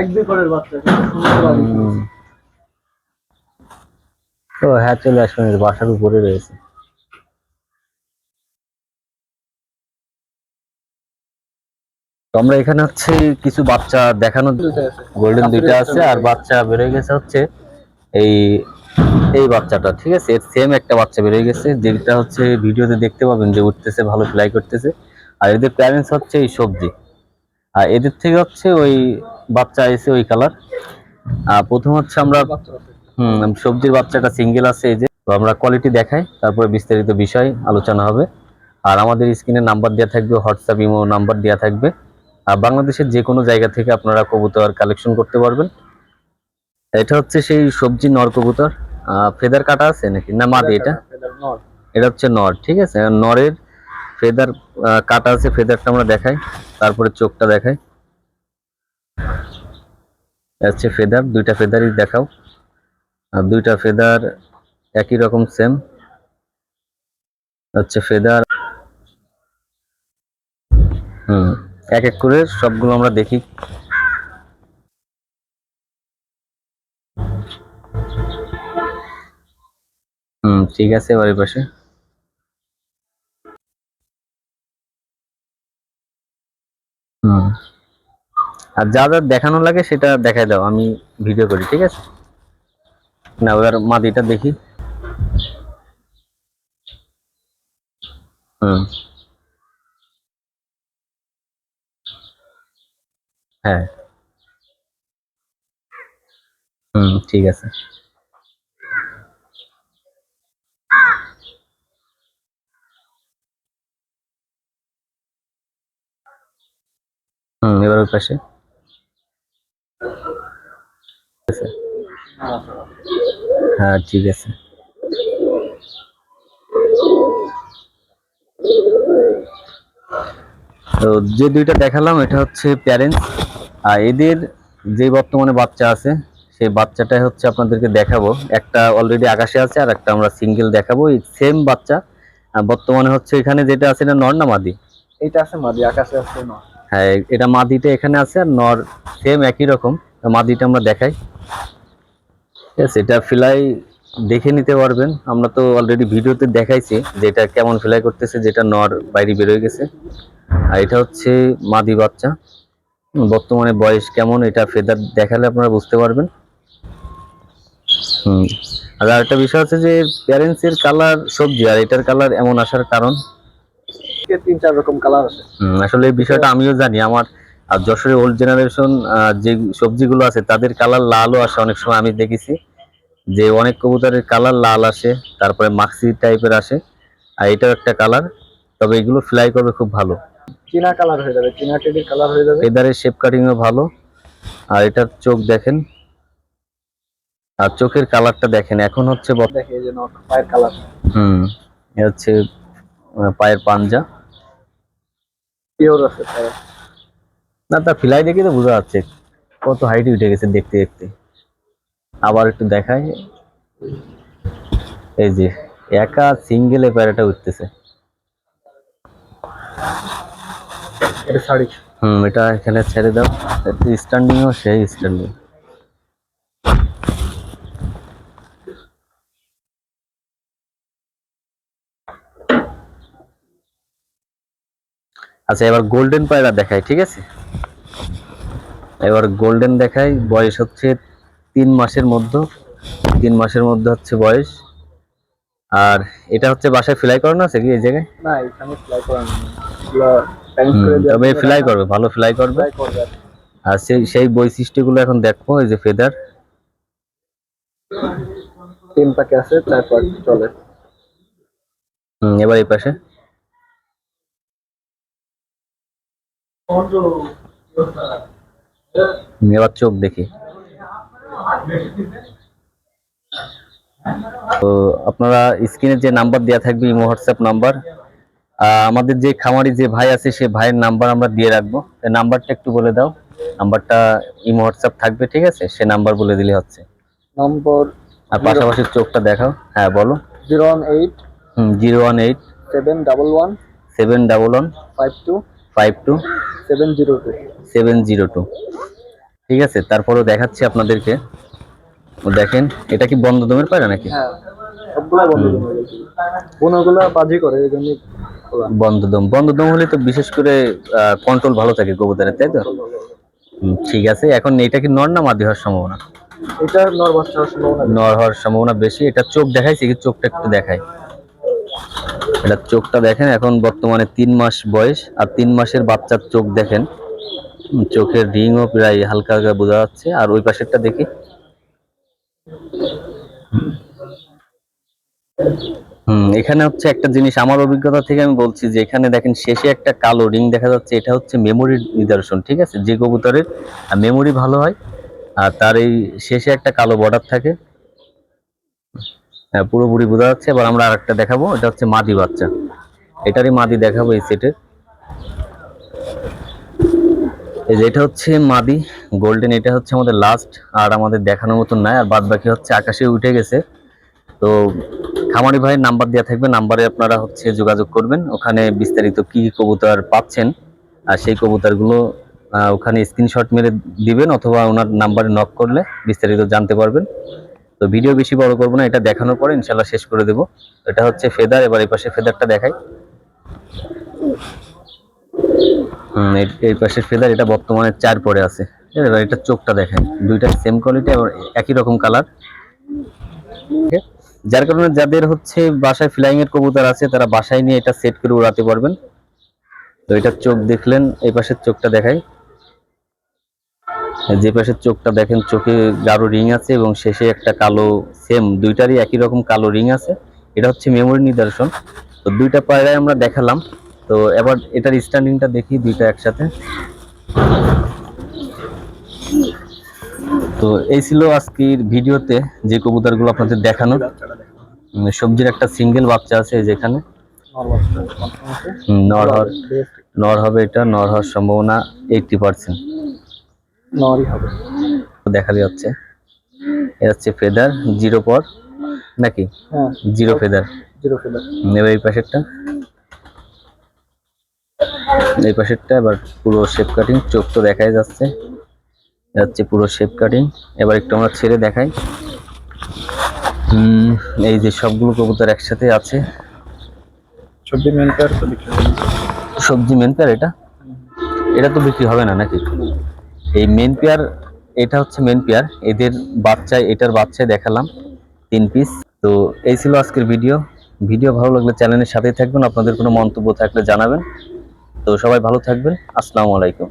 এক দুই করের বাচ্চা কিন্তু সুন্দর বাড়ি। হুম। তো হ্যাঁ চলে বাসার উপরে রয়েছে তো আমরা এখানে হচ্ছে কিছু বাচ্চা দেখানো গোল্ডেন দুইটা আছে আর বাচ্চা বেরোয় গেছে হচ্ছে এই এই বাচ্চাটা ঠিক আছে এর সেম একটা বাচ্চা বেরোয় গেছে যেটা হচ্ছে ভিডিওতে দেখতে পাবেন যে উঠতেছে ভালো ফ্লাই করতেছে আর এদের প্যারেন্টস হচ্ছে এই সবজি আর এদের থেকে হচ্ছে ওই বাচ্চা এসে ওই কালার আর প্রথম হচ্ছে আমরা হুম সবজির বাচ্চাটা সিঙ্গেল আছে এই যে। তো আমরা কোয়ালিটি দেখাই তারপরে বিস্তারিত বিষয় আলোচনা হবে। আর আমাদের স্ক্রিনে নাম্বার দেওয়া থাকবে হোয়াটসঅ্যাপ ইমো নাম্বার দেওয়া থাকবে। আর বাংলাদেশের যে কোনো জায়গা থেকে আপনারা কবুতর কালেকশন করতে পারবেন। এটা হচ্ছে সেই সবজি নর কবুতর। ফেদার কাটা আছে নাকি? না মাদি এটা? এটা হচ্ছে নর ঠিক আছে? নরের ফেদার কাটা আছে ফেদারটা আমরা দেখাই। তারপরে চোখটা দেখাই। হচ্ছে ফেদার, দুইটা ফেদারই দেখাও। আর দুইটা ফেদার একই রকম সেম হচ্ছে ফেদার। হুম, এক এক করে সবগুলো আমরা দেখি। হুম, ঠিক আছে এই পাশে। হুম। আর যা যা দেখানো লাগে সেটা দেখাই দাও, আমি ভিডিও করি, ঠিক আছে? না এবার মাদিটা দেখি। হুম। হ্যাঁ। হুম, ঠিক আছে। হুম, এবার পাশে। আছে। হ্যাঁ ঠিক আছে। তো যে দুইটা দেখালাম এটা হচ্ছে প্যারেন্টস আর এদের যে বর্তমানে বাচ্চা আছে সেই বাচ্চাটাই হচ্ছে আপনাদেরকে দেখাবো। একটা অলরেডি আকাশে আছে আর একটা আমরা সিঙ্গেল দেখাবো। এই সেম বাচ্চা। বর্তমানে হচ্ছে এখানে যেটা আছে এটা নর না মাদি? এইটা আছে মাদি আকাশে আছে নর। হ্যাঁ এটা মাদিটা এখানে আছে আর নর সেম একই রকম। মাদিটা আমরা দেখাই। ঠিক আছে এটা ফিলাই দেখে নিতে পারবেন। আমরা তো অলরেডি ভিডিওতে দেখাইছি যে এটা কেমন ফিলাই করতেছে যেটা নর বাইরে বেরোয় গেছে। আর এটা হচ্ছে মাদি বাচ্চা। বর্তমানে বয়স কেমন এটা ফেদার দেখালে আপনারা বুঝতে পারবেন। হুম আর একটা বিষয় আছে যে প্যারেন্টস এর কালার সবজি আর এটার কালার এমন আসার কারণ। তিন চার রকম কালার আছে। হুম, আসলে এই বিষয়টা আমিও জানি। আমার আর যশোরের ওল্ড জেনারেশন যে সবজিগুলো আছে তাদের কালার লালও আসে অনেক সময় আমি দেখেছি। যে অনেক কবুতরের কালার লাল আসে তারপরে মাক্সি টাইপের আসে আর এটাও একটা কালার তবে এগুলো ফ্লাই করবে খুব ভালো। চীনা কালার হয়ে যাবে চীনা টেডির কালার হয়ে যাবে। এদারের শেপ কাটিংও ভালো আর এটার চোখ দেখেন। আর চোখের কালারটা দেখেন এখন হচ্ছে পায়ের কালার হুম এ হচ্ছে পায়ের পাঞ্জা। পিওর আছে পায়ের। না তার ফিলাই দেখে তো বোঝা যাচ্ছে কত হাইটে উঠে গেছে দেখতে দেখতে। আবার একটু দেখাই। এই যে একা সিঙ্গেলে প্যারাটা উঠতেছে। হুম এটা এখানে ছেড়ে দাও। স্ট্যান্ডিং স্ট্যান্ডিংও সেই স্ট্যান্ডিং আচ্ছা এবার গোল্ডেন পায়রা দেখাই ঠিক আছে? এবার গোল্ডেন দেখাই বয়স হচ্ছে তিন মাসের মধ্যে তিন মাসের মধ্যে হচ্ছে বয়স। আর এটা হচ্ছে বাসায় ফ্লাই করানো আছে কি এই জায়গায়? না এখানে ফ্লাই করা নেই। এগুলো করে দেওয়া তবে ফ্লাই করবে ভালো ফ্লাই করবে। আর সেই সেই বৈশিষ্ট্যগুলো এখন দেখো এই যে ফেদার তিন পাকে আছে চার পাক চলে। হুম এবার এই পাশে। এবার চোখ দেখি। তো আপনারা স্ক্রিনে যে নাম্বার দেওয়া থাকবে ইমো হোয়াটসঅ্যাপ নাম্বার আমাদের যে খামারি যে ভাই আছে সে ভাইয়ের নাম্বার আমরা দিয়ে রাখব। নাম্বারটা একটু বলে দাও। নাম্বারটা ইমো হোয়াটসঅ্যাপ থাকবে ঠিক আছে? সে নাম্বার বলে দিলে হচ্ছে। নম্বর আর পাশাপাশি চোখটা দেখাও। হ্যাঁ বলো। জিরো ওয়ান এইট হুম zero one eight seven double one seven double one five two five two? Seven zero two. Seven zero two. ঠিক আছে তারপরেও দেখাচ্ছি আপনাদেরকে। দেখেন এটা কি বন্ধ দমের পায়রা নাকি? হ্যাঁ সবগুলো বন্ধ কোনগুলো বাজি করে এই জন্য খোলা। বন্ধ দম বন্ধ দম হলে তো বিশেষ করে কন্ট্রোল ভালো থাকে কবুতরের তাই তো? ঠিক আছে এখন এটা কি নর না মাদি হওয়ার সম্ভাবনা? এটা নর হওয়ার সম্ভাবনা বেশি। নর হওয়ার সম্ভাবনা বেশি এটা চোখ দেখাইছে কি চোখটা একটু দেখায়। এটা চোখটা দেখেন, এখন বর্তমানে তিন মাস বয়স, আর তিন মাসের বাচ্চার চোখ দেখেন। চোখের রিংও প্রায় হালকা হালকা বোঝা যাচ্ছে, আর ওই পাশেরটা দেখি। হুম, এখানে হচ্ছে একটা জিনিস, আমার অভিজ্ঞতা থেকে আমি বলছি যে, এখানে দেখেন শেষে একটা কালো রিং দেখা যাচ্ছে, এটা হচ্ছে মেমোরির নিদর্শন, ঠিক আছে? যে কবুতরের মেমোরি ভালো হয়, আর তার এই শেষে একটা কালো বর্ডার থাকে। হ্যাঁ পুরোপুরি বোঝা যাচ্ছে। এবার আমরা আরেকটা দেখাবো। এটা হচ্ছে মাদি বাচ্চা। এটারই মাদি দেখাবো এই সেটের। এই যে এটা হচ্ছে মাদি। গোল্ডেন এটা হচ্ছে আমাদের লাস্ট আর আমাদের দেখানোর মতন নাই। আর বাদ বাকি হচ্ছে আকাশে উঠে গেছে। তো খামারি ভাইয়ের নাম্বার দেওয়া থাকবে। নাম্বারে আপনারা হচ্ছে যোগাযোগ করবেন। ওখানে বিস্তারিত কি কবুতর পাচ্ছেন, আর সেই কবুতরগুলো ওখানে স্ক্রিনশট মেরে দিবেন, অথবা ওনার নাম্বারে নক করলে বিস্তারিত জানতে পারবেন। তো ভিডিও বেশি বড় করব না এটা দেখানোর পরে ইনশাল্লাহ শেষ করে দেবো। এটা হচ্ছে ফেদার এবার এই পাশে ফেদারটা দেখাই। হুম, এই- পাশের ফেদার এটা বর্তমানে চার পরে আছে। এবার এটা চোখটা দেখেন দুইটা সেম কোয়ালিটি আর একই রকম কালার যার কারণে যাদের হচ্ছে বাসায় ফ্লাইং এর কবুতর আছে তারা বাসায় নিয়ে এটা সেট করে উড়াতে পারবেন। তো এটার চোখ দেখলেন এই পাশের চোখটা দেখাই। যে পাশের চোখটা দেখেন চোখে গাঢ় রিং আছে এবং শেষে একটা কালো সেম দুইটারই একই রকম কালো রিং আছে। এটা হচ্ছে মেমোরি নিদর্শন। তো দুইটা পায়রায় আমরা দেখালাম। তো এবার এটার স্ট্যান্ডিংটা দেখি দুইটা একসাথে। তো এই ছিল আজকের ভিডিওতে যে কবুতরগুলো আপনাদের দেখানো। সবজির একটা সিঙ্গেল বাচ্চা আছে যেখানে। নর হওয়ার নর হবে এটা নর হওয়ার সম্ভাবনা এইটটি পার্সেন্ট নরই হবে। দেখা যাচ্ছে। এটা হচ্ছে ফেদার জিরো পর নাকি? হ্যাঁ। জিরো ফেদার জিরো ফেদার এবার এই পাশেরটা। এই পাশেরটা এবার পুরো শেপ কাটিং চোখ তো দেখাই যাচ্ছে। হচ্ছে পুরো শেপ কাটিং এবার একটু আমরা ছেড়ে দেখাই। হুম, এই যে সবগুলো কবুতর একসাথে আছে। সবজি মেন পেয়ার। সবজি মেন পেয়ার এটা? এটা তো বিক্রি হবে না নাকি? এই মেন পেয়ার এটা হচ্ছে মেন পেয়ার এদের বাচ্চায়, এটার বাচ্চায় দেখালাম তিন পিস তো এই ছিল আজকের ভিডিও ভিডিও ভালো লাগলে চ্যানেলের সাথেই থাকবেন। আপনাদের কোনো মন্তব্য থাকলে জানাবেন। তো সবাই ভালো থাকবেন। আসসালামু আলাইকুম।